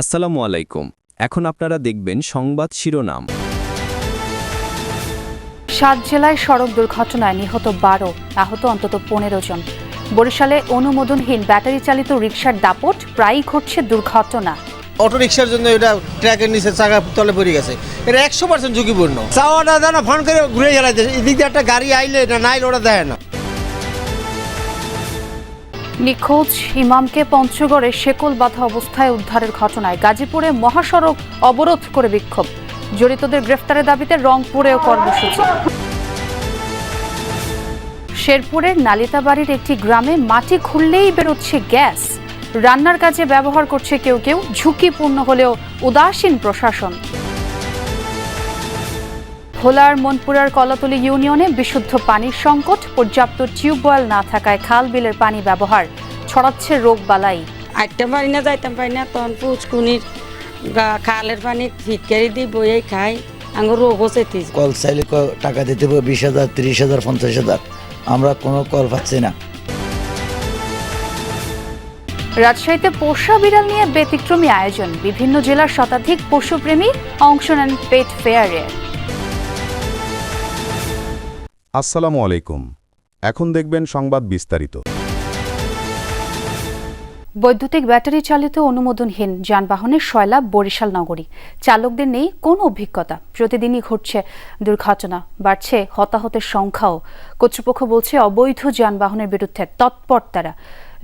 আসসালামু আলাইকুম। এখন আপনারা দেখবেন সংবাদ শিরোনাম। সাত জেলায় সড়ক দুর্ঘটনায় নিহত বারো আহত অন্তত পনেরো জন। বরিশালে অনুমোদনহীন ব্যাটারি চালিত রিকশার দাপট প্রায়ই ঘটছে দুর্ঘটনা। অটো রিক্সার জন্য এটা ট্র্যাকের নিচে চাকা তলে পড়ে গেছে। এটা একশো পার্সেন্ট ঝুঁকিপূর্ণ। চাওয়াটা জানা ফোন করে ঘুরে গেলাইতে এদিক দিয়ে একটা গাড়ি আইলে এটা নাইলে ওটা দেয় না। নিখোঁজ ইমামকে পঞ্চগড়ে শেকল বাধা অবস্থায় উদ্ধারের ঘটনায় গাজীপুরে মহাসড়ক অবরোধ করে বিক্ষোভ। জড়িতদের গ্রেফতারের দাবিতে রংপুরেও কর্মসূচি। শেরপুরের নালিতাবাড়ির একটি গ্রামে মাটি খুললেই বেরোচ্ছে গ্যাস। রান্নার কাজে ব্যবহার করছে কেউ কেউ, ঝুঁকিপূর্ণ হলেও উদাসীন প্রশাসন। ভোলার মনপুরার কলাতলি ইউনিয়নে বিশুদ্ধ পানির সংকট পর্যাপ্ত টিউবওয়েল না থাকায় খাল বিলের পানি ব্যবহার ছড়াচ্ছে রোগ বালাই। আইতাম পারি না যাইতাম পারি না তখন পুচকুনির গা- খালের পানি ফিটকারি দিয়ে বইয়ে খাই আঙুর রোগ হচ্ছে কল চাইলে টাকা দিতে হবে বিশ হাজার তিরিশ হাজার পঞ্চাশ হাজার আমরা কোনো কল পাচ্ছি না। রাজশাহীতে পোষা বিড়াল নিয়ে ব্যতিক্রমী আয়োজন বিভিন্ন জেলার শতাধিক পশুপ্রেমী অংশ নেন পেট ফেয়ারে। আসসালামু আলাইকুম। এখন দেখবেন সংবাদ বিস্তারিত। বৈদ্যুতিক ব্যাটারি চালিত অনুমোদনহীন যানবাহনের সয়লাভ বরিশাল নগরী। চালকদের নেই কোনো অভিজ্ঞতা। প্রতিদিনই ঘটছে দুর্ঘটনা, বাড়ছে হতাহতের সংখ্যাও। কর্তৃপক্ষ বলছে, অবৈধ যানবাহনের বিরুদ্ধে তৎপর তারা।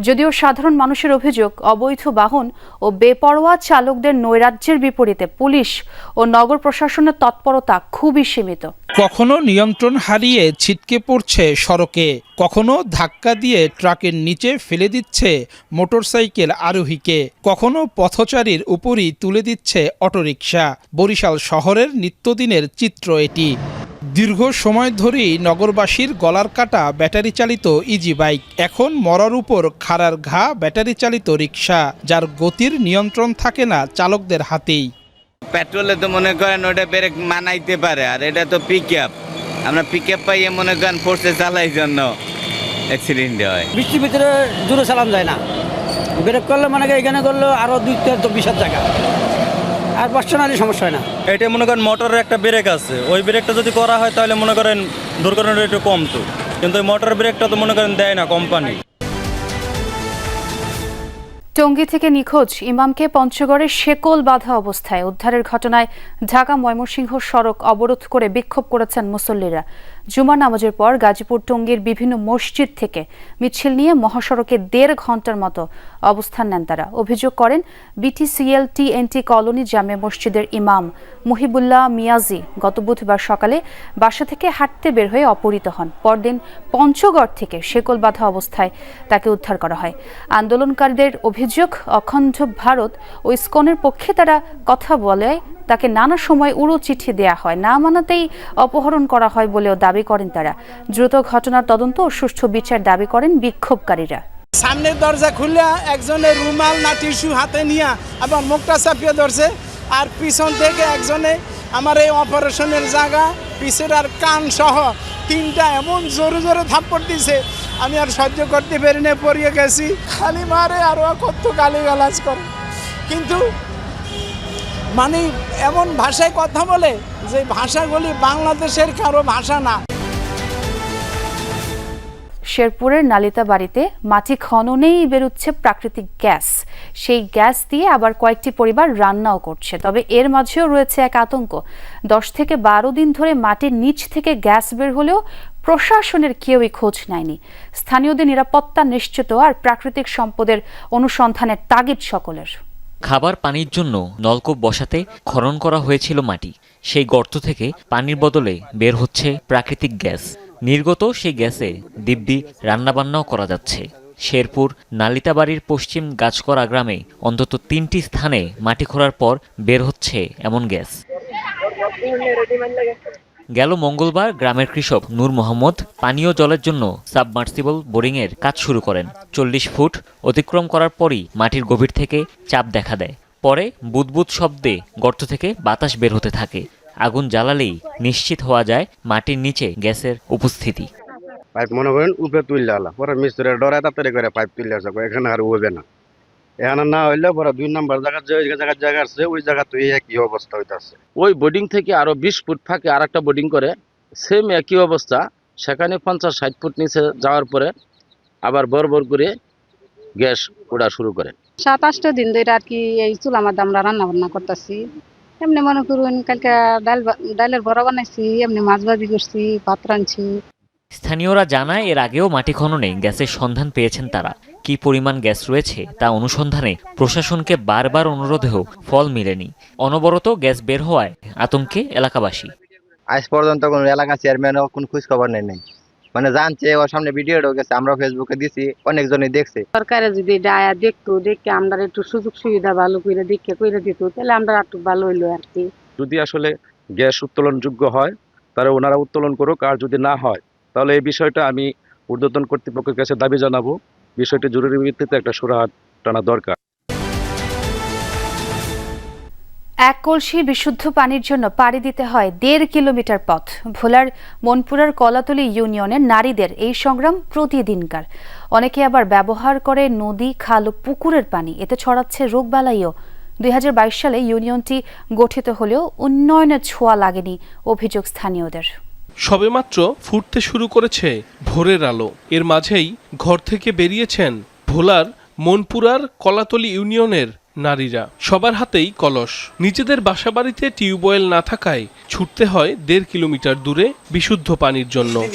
যদিও সাধারণ মানুষের অভিযোগ, অবৈধ বাহন ও বেপরোয়া চালকদের নৈরাজ্যের বিপরীতে পুলিশ ও নগর প্রশাসনের তৎপরতা খুবই সীমিত। কখনো নিয়ন্ত্রণ হারিয়ে ছিটকে পড়ছে সড়কে, কখনো ধাক্কা দিয়ে ট্রাকের নিচে ফেলে দিচ্ছে মোটরসাইকেল আরোহীকে, কখনো পথচারীর উপরই তুলে দিচ্ছে অটোরিকশা। বরিশাল শহরের নিত্যদিনের চিত্র এটি। দীর্ঘ সময় ধরেই নগরবাসীর গলার কাটা ব্যাটারি চালিত ইজি বাইক। এখন মরার উপর খাড়ার ঘা ব্যাটারি চালিত রিক্সা যার গতির নিয়ন্ত্রণ থাকে না চালকদের হাতেই। পেট্রোলে তো মনে করেন ওটা ব্রেক মানাইতে পারে আর এটা তো পিক আপ আমরা পিক আপ পাইয়ে মনে করেন ফোর্সে চালাই জন্য অ্যাক্সিডেন্ট হয়। বৃষ্টির ভিতরে জোরে চালান যায় না। ব্রেক করলে মানে এখানে করলে আরও দুই তো বিশাল জায়গা আর পার্সোনালি সমস্যা হয় না। এটা মনে করেন মোটরের একটা ব্রেক আছে। ওই ব্রেকটা যদি করা হয় তাহলে মনে করেন দুর্ঘটনাটা একটু কমতো কিন্তু ওই মোটর ব্রেকটা তো মনে করেন দেয় না কোম্পানি টঙ্গী থেকে নিখোঁজ ইমামকে পঞ্চগড়ে শেকল বাধা অবস্থায় উদ্ধারের ঘটনায় ঢাকা ময়মনসিংহ সড়ক অবরোধ করে বিক্ষোভ করেছেন মুসল্লিরা। জুমার নামাজের পর গাজীপুর টঙ্গীর বিভিন্ন মসজিদ থেকে মিছিল নিয়ে মহাসড়কে দেড় ঘণ্টার মতো অবস্থান নেন তারা। অভিযোগ করেন বিটিসিএল টিএনটি কলোনি জামে মসজিদের ইমাম মুহিবুল্লাহ মিয়াজি গত বুধবার সকালে বাসা থেকে হাঁটতে বের হয়ে অপহৃত হন। পরদিন পঞ্চগড় থেকে শেকল বাঁধা অবস্থায় তাকে উদ্ধার করা হয়। আন্দোলনকারীদের অভিযোগ, অখণ্ড ভারত ও ইসকনের পক্ষে তারা কথা বলে তাকে নানা সময় উড়ো চিঠি দেয়া হয়। না মানাতেই অপহরণ করা হয় বলেও দাবি করেন তারা। দ্রুত ঘটনার তদন্ত ও সুষ্ঠু বিচার দাবি করেন বিক্ষোভকারীরা। সামনের দরজা খুললে একজনের রুমাল না টিস্যু হাতে নিয়ে আবার মুখটা চাপিয়ে ধরছে। আর পিছন থেকে একজনে আমার এই অপারেশনের জায়গা, পিছের আর কান সহ তিনটা এমন জোরে জোরে থাপ্পড় দিছে, আমি আর সহ্য করতে পারি না, পড়িয়ে গেছি। খালি মারে আর ও কত গালি গালাজ করে। কিন্তু মানে এমন ভাষায় কথা বলে যে ভাষাগুলি বাংলাদেশের কারও ভাষা না। শেরপুরের নালিতা বাড়িতে মাটি খননেই বেরোচ্ছে প্রাকৃতিক গ্যাস। সেই গ্যাস দিয়ে আবার কয়েকটি পরিবার রান্নাও করছে, তবে এর মাঝেও রয়েছে এক আতঙ্ক। দশ থেকে বারো দিন ধরে মাটির নিচ থেকে গ্যাস বের হলেও প্রশাসনের কেউই খোঁজ নেয়নি। স্থানীয়দের নিরাপত্তা নিশ্চিত আর প্রাকৃতিক সম্পদের অনুসন্ধানের তাগিদ সকলের। খাবার পানির জন্য নলকূপ বসাতে খনন করা হয়েছিল মাটি। সেই গর্ত থেকে পানির বদলে বের হচ্ছে প্রাকৃতিক গ্যাস। নির্গত সেই গ্যাসে দিব্যি রান্নাবান্নাও করা যাচ্ছে। শেরপুর নালিতাবাড়ির পশ্চিম গাছকরা গ্রামে অন্তত তিনটি স্থানে মাটি খোঁড়ার পর বের হচ্ছে এমন গ্যাস। গেল মঙ্গলবার গ্রামের কৃষক নূর মোহাম্মদ পানীয় জলের জন্য সাবমার্সিবল বোরিংয়ের কাজ শুরু করেন। চল্লিশ ফুট অতিক্রম করার পরই মাটির গভীর থেকে চাপ দেখা দেয়। পরে বুদবুদ শব্দে গর্ত থেকে বাতাস বের হতে থাকে। আগুন জ্বালালেই নিশ্চিত হওয়া যায় মাটির নিচে গ্যাসের উপস্থিতি। পাইপ মনে করেন উপরে তুললে পরে মিস্ত্রি ডরায় তাড়াতাড়ি করে পাইপ তুললে এখানে আর উবে না। এখানে না হইলে পরে দুই নাম্বার জায়গা যে জায়গা জায়গা আছে ওই জায়গা তো একই অবস্থা হইতাছে। ওই বোর্ডিং থেকে আরও বিশ ফুট ফাঁকে আর একটা বোর্ডিং করে সেম একই অবস্থা সেখানে পঞ্চাশ ষাট ফুট নিচে যাওয়ার পরে আবার বর বর করে গ্যাস ওড়া শুরু করে। সাত আটটা দিন ধরে আর কি এই চুলা মাধ্যমে আমরা রান্না বান্না করতেছি। এমনি মনে করুন কালকে ডাল ডালের বড়া বানাইছি এমনি মাছ ভাজি করছি ভাত রাঁধছি। স্থানীয়রা জানায় এর আগেও মাটি খননে গ্যাসের সন্ধান পেয়েছেন তারা। কি পরিমাণ গ্যাস রয়েছে তা অনুসন্ধানে প্রশাসনকে বারবার অনুরোধেও ফল মেলেনি। অনবরত গ্যাস বের হওয়ায় আতঙ্কে এলাকাবাসী। আজ পর্যন্ত কোনো এলাকা চেয়ারম্যানও কোনো খোঁজ খবর নেই। নাই মানে জানছে ওর সামনে ভিডিও গেছে আমরা ফেসবুকে দিছি অনেকজনই দেখছে। সরকারে যদি ডায়া দেখতো দেখে আমরা একটু সুযোগ সুবিধা ভালো করে দেখে করে দিত তাহলে আমরা একটু ভালো হইল আর কি। যদি আসলে গ্যাস উত্তোলনযোগ্য হয় তাহলে ওনারা উত্তোলন করুক আর যদি না হয় তাহলে এই বিষয়টা আমি ঊর্ধ্বতন কর্তৃপক্ষের কাছে দাবি জানাব। বিষয়টি জরুরি ভিত্তিতে একটা সুরাহাট টানা দরকার। এক কলসি বিশুদ্ধ পানির জন্য পাড়ি দিতে হয় দেড় কিলোমিটার পথ। ভোলার মনপুরার কলাতলি ইউনিয়নের নারীদের এই সংগ্রাম প্রতিদিনকার। অনেকে আবার ব্যবহার করে নদী, খাল ও পুকুরের পানি। এতে ছড়াচ্ছে রোগবালাইও। দুই হাজার বাইশ সালে ইউনিয়নটি গঠিত হলেও উন্নয়নের ছোঁয়া লাগেনি অভিযোগ স্থানীয়দের। সবেমাত্র ফুটতে শুরু করেছে ভোরের আলো। এর মাঝেই ঘর থেকে বেরিয়েছেন ভোলার মনপুরার কলাতলি ইউনিয়নের নারীরা। সবার হাতেই কলস। নিজেদের বাসাবাড়িতে টিউবওয়েল না থাকায় ছুটতে হয় দেড় কিলোমিটার দূরে বিশুদ্ধ পানির জন্য।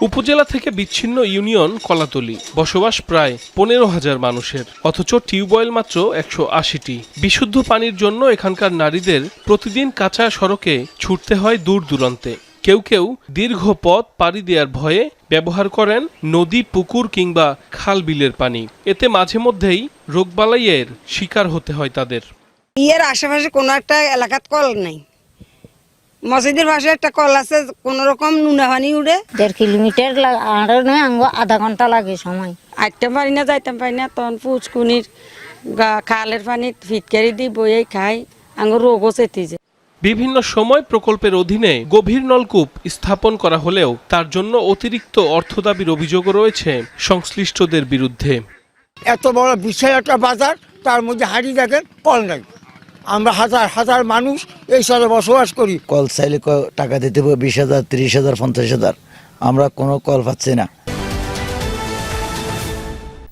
উপজেলা থেকে বিচ্ছিন্ন ইউনিয়ন কলাতলি। বসবাস প্রায় পনেরো হাজার মানুষের। অথচ টিউবওয়েল মাত্র একশো আশিটি। বিশুদ্ধ পানির জন্য এখানকার নারীদের প্রতিদিন কাঁচা সড়কে ছুটতে হয় দূর দূরান্তে। কেউ কেউ দীর্ঘ পথ পাড়ি দেওয়ার ভয়ে ব্যবহার করেন নদী, পুকুর কিংবা খাল বিলের পানি। এতে মাঝে মধ্যেই রোগবালাইয়ের শিকার হতে হয় তাদের। ইয়ের আশেপাশে কোনো একটা এলাকাত কল নাই। মসজিদের পাশে একটা কল আছে কোন রকম নুনা পানি উড়ে। দেড় কিলোমিটার আরও নয় আঙ্গ আধা ঘণ্টা লাগে সময়। আইতাম পারি না যাইতাম পারি না তখন পুচকুনির গা- খালের পানি ফিটকারি দি বইয়ে খাই আঙ্গ রোগও চেতে যায়। বিভিন্ন সময় প্রকল্পের অধীনে গভীর নলকূপ স্থাপন করা হলেও তার জন্য অতিরিক্ত অর্থ দাবির অভিযোগও রয়েছে সংশ্লিষ্টদের বিরুদ্ধে। এত বড় বিশাল একটা বাজার তার মধ্যে হাঁড়ি দেখেন কল নাই। আমরা হাজার হাজার মানুষ এই শহরে বসবাস করি। কল চাইলে টাকা দিতে হবে? বিশ হাজার তিরিশ হাজার পঞ্চাশ হাজার। আমরা কোনো কল পাচ্ছি না।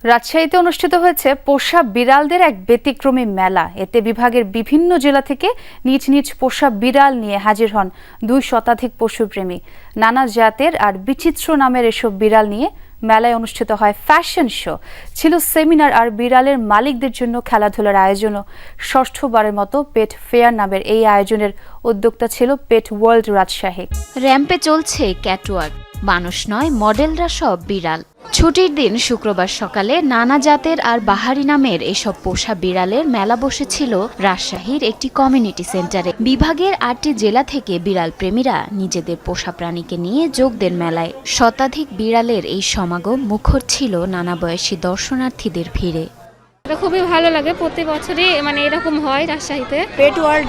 রাজশাহীতে অনুষ্ঠিত হয়েছে পোষা বিড়ালদের এক ব্যতিক্রমী মেলা। এতে বিভাগের বিভিন্ন জেলা থেকে নিজ নিজ পোষা বিড়াল নিয়ে হাজির হন দুই শতাধিক পশুপ্রেমী। নানা জাতের আর বিচিত্র নামের এসব বিড়াল নিয়ে মেলায় অনুষ্ঠিত হয় ফ্যাশন শো। ছিল সেমিনার আর বিড়ালের মালিকদের জন্য খেলাধুলার আয়োজনও। ষষ্ঠবারের মতো পেট ফেয়ার নামের এই আয়োজনের উদ্যোক্তা ছিল পেট ওয়ার্ল্ড রাজশাহী। র্যাম্পে চলছে ক্যাটওয়ার্ক। মানুষ নয়, মডেলরা সব বিড়াল। ছুটির দিন শুক্রবার সকালে নানা জাতের আর বাহারি নামের এসব পোষা বিড়ালের মেলা বসেছিল রাজশাহীর একটি কমিউনিটি সেন্টারে। বিভাগের আটটি জেলা থেকে বিড়াল প্রেমীরা নিজেদের পোষা প্রাণীকে নিয়ে যোগ দেন মেলায়। শতাধিক বিড়ালের এই সমাগম মুখর ছিল নানা বয়সী দর্শনার্থীদের ভিড়ে। খুবই ভালো লাগে প্রতি বছরই মানে এরকম হয় রাজশাহীতে। পেট ওয়ার্ল্ড